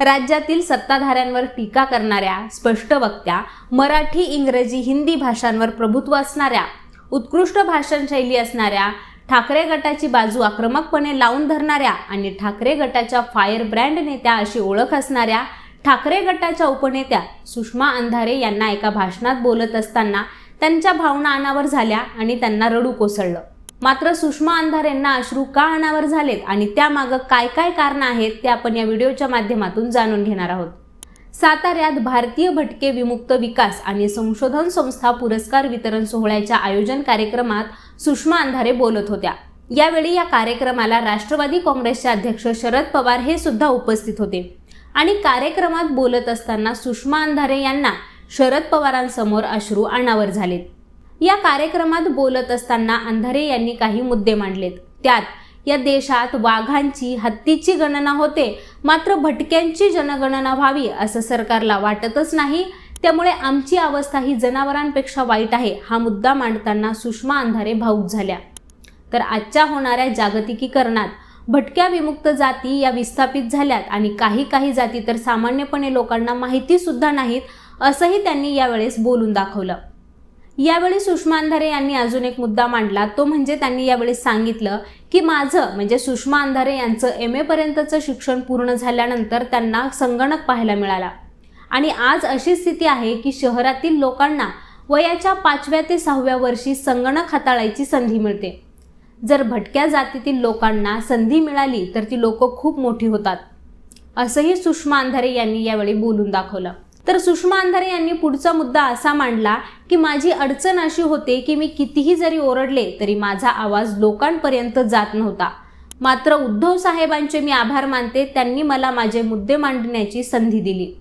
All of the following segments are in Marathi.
राज्यातील सत्ताधाऱ्यांवर टीका करणाऱ्या स्पष्ट वक्त्या मराठी इंग्रजी हिंदी भाषांवर प्रभुत्व असणाऱ्या उत्कृष्ट भाषणशैली असणाऱ्या ठाकरे गटाची बाजू आक्रमकपणे लावून धरणाऱ्या आणि ठाकरे गटाच्या फायर ब्रँड नेत्या अशी ओळख असणाऱ्या ठाकरे गटाच्या उपनेत्या सुषमा अंधारे यांना एका भाषणात बोलत असताना त्यांच्या भावना अनावर झाल्या आणि त्यांना रडू कोसळलं. मात्र सुषमा अंधारेंना अश्रू का अनावर झालेत आणि त्यामागं काय काय कारणं आहेत ते आपण या व्हिडिओच्या माध्यमातून जाणून घेणार आहोत. साताऱ्यात भारतीय भटके विमुक्त विकास आणि संशोधन संस्था पुरस्कार वितरण सोहळ्याच्या आयोजन कार्यक्रमात सुषमा अंधारे बोलत होत्या. यावेळी या कार्यक्रमाला राष्ट्रवादी काँग्रेसचे अध्यक्ष शरद पवार हे सुद्धा उपस्थित होते. आणि कार्यक्रमात बोलत असताना सुषमा अंधारे यांना शरद पवारांसमोर अश्रू अनावर झालेत. या कार्यक्रमात बोलत असताना अंधारे यांनी काही मुद्दे मांडलेत. त्यात या देशात वाघांची हत्तीची गणना होते मात्र भटक्यांची जनगणना व्हावी असं सरकारला वाटतच नाही. त्यामुळे आमची अवस्था ही जनावरांपेक्षा वाईट आहे हा मुद्दा मांडताना सुषमा अंधारे भाऊक झाल्या. तर आजच्या होणाऱ्या जागतिकीकरणात भटक्या विमुक्त जाती या विस्थापित झाल्यात आणि काही काही जाती तर सामान्यपणे लोकांना माहिती सुद्धा नाहीत असंही त्यांनी यावेळेस बोलून दाखवलं. यावेळी सुषमा अंधारे यांनी अजून एक मुद्दा मांडला. तो म्हणजे त्यांनी यावेळी सांगितलं की माझं म्हणजे सुषमा अंधारे यांचं एम एपर्यंतचं शिक्षण पूर्ण झाल्यानंतर त्यांना संगणक पाहायला मिळाला. आणि आज अशी स्थिती आहे की शहरातील लोकांना वयाच्या पाचव्या ते सहाव्या वर्षी संगणक हाताळायची संधी मिळते. जर भटक्या जातीतील लोकांना संधी मिळाली तर ती लोकं खूप मोठी होतात. असंही सुषमा अंधारे यांनी यावेळी बोलून दाखवलं. तर सुषमा अंधारे यांनी पुढचा मुद्दा असा मांडला की माझी अडचण अशी होते की मी कितीही जरी ओरडले तरी माझा आवाज लोकांपर्यंत जात नव्हता. मात्र उद्धव साहेबांचे मी आभार मानते त्यांनी मला माझे मुद्दे मांडण्याची संधी दिली.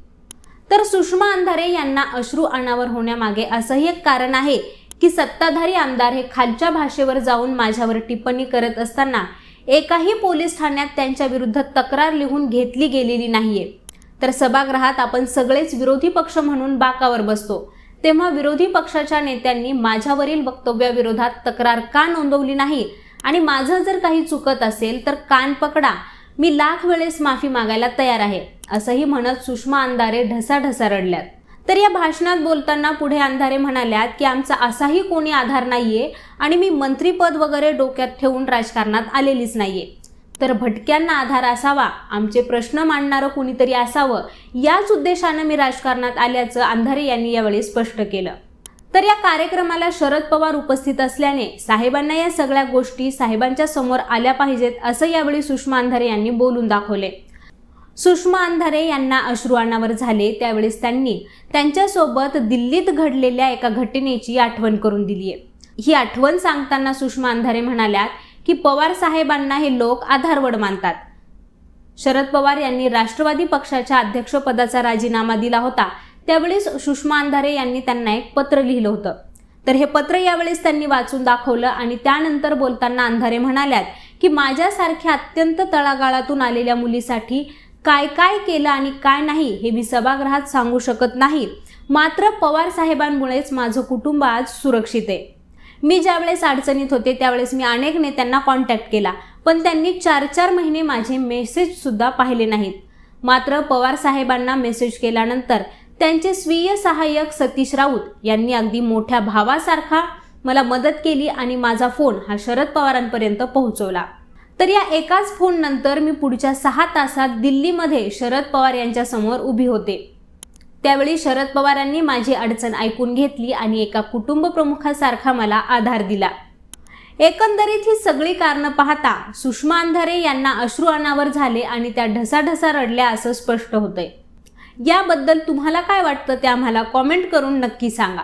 तर सुषमा अंधारे यांना अश्रू अनावर होण्यामागे असंही एक कारण आहे की सत्ताधारी आमदार हे खालच्या भाषेवर जाऊन माझ्यावर टिप्पणी करत असताना एकाही पोलीस ठाण्यात त्यांच्या विरुद्ध तक्रार लिहून घेतली गेलेली नाहीये. तर सभागृहात आपण सगळेच विरोधी पक्ष म्हणून बाकावर बसतो. तेव्हा विरोधी पक्षाच्या नेत्यांनी माझ्यावरील वक्तव्याविरोधात तक्रार का नोंदवली नाही? आणि माझं जर काही चुकत असेल तर कान पकडा. मी लाख वेळेस माफी मागायला तयार आहे असंही म्हणत सुषमा अंधारे ढसाढसा रडल्यात. तर या भाषणात बोलताना पुढे अंधारे म्हणाल्यात की आमचा असाही कोणी आधार नाहीये आणि मी मंत्रीपद वगैरे डोक्यात ठेवून राजकारणात आलेलीच नाहीये. तर भटक्यांना आधार असावा आमचे प्रश्न मांडणारं कुणीतरी असावं याच उद्देशानं मी राजकारणात आल्याचं अंधारे यांनी यावेळी स्पष्ट केलं. तर या कार्यक्रमाला शरद पवार उपस्थित असल्याने साहेबांना या सगळ्या गोष्टी साहेबांच्या समोर आल्या पाहिजेत असं यावेळी सुषमा अंधारे यांनी बोलून दाखवले. सुषमा अंधारे यांना अश्रू अनावर झाले त्यावेळेस त्यांनी त्यांच्यासोबत दिल्लीत घडलेल्या एका घटनेची आठवण करून दिली आहे ही आठवण सांगताना सुषमा अंधारे म्हणाल्यात की पवार साहेबांना हे लोक आधारवड मानतात. शरद पवार यांनी राष्ट्रवादी पक्षाच्या अध्यक्षपदाचा राजीनामा दिला होता. त्यावेळेस सुषमा अंधारे यांनी त्यांना एक पत्र लिहिलं होतं. तर हे पत्र यावेळेस त्यांनी वाचून दाखवलं आणि त्यानंतर बोलताना अंधारे म्हणाल्यात की माझ्यासारख्या अत्यंत तळागाळातून आलेल्या मुलीसाठी काय काय केलं आणि काय नाही हे मी सभागृहात सांगू शकत नाही. मात्र पवार साहेबांमुळेच माझं कुटुंब आज सुरक्षित आहे. मी ज्यावेळेस अडचणीत होते त्यावेळेस मी अनेक नेत्यांना कॉन्टॅक्ट केला. पण त्यांनी चार चार महिने माझे मेसेजसुद्धा पाहिले नाहीत. मात्र पवार साहेबांना मेसेज केल्यानंतर त्यांचे स्वीय सहाय्यक सतीश राऊत यांनी अगदी मोठ्या भावासारखा मला मदत केली आणि माझा फोन हा शरद पवारांपर्यंत पोहोचवला. तर या एकाच फोननंतर मी पुढच्या सहा तासात दिल्लीमध्ये शरद पवार यांच्यासमोर उभी होते. त्यावेळी शरद पवारांनी माझी अडचण ऐकून घेतली आणि एका कुटुंब प्रमुखासारखा मला आधार दिला. एकंदरीत ही सगळी कारणं पाहता सुषमा अंधारे यांना अश्रू अनावर झाले आणि त्या ढसाढसा रडल्या असं स्पष्ट होतंय. याबद्दल तुम्हाला काय वाटतं ते आम्हाला कॉमेंट करून नक्की सांगा.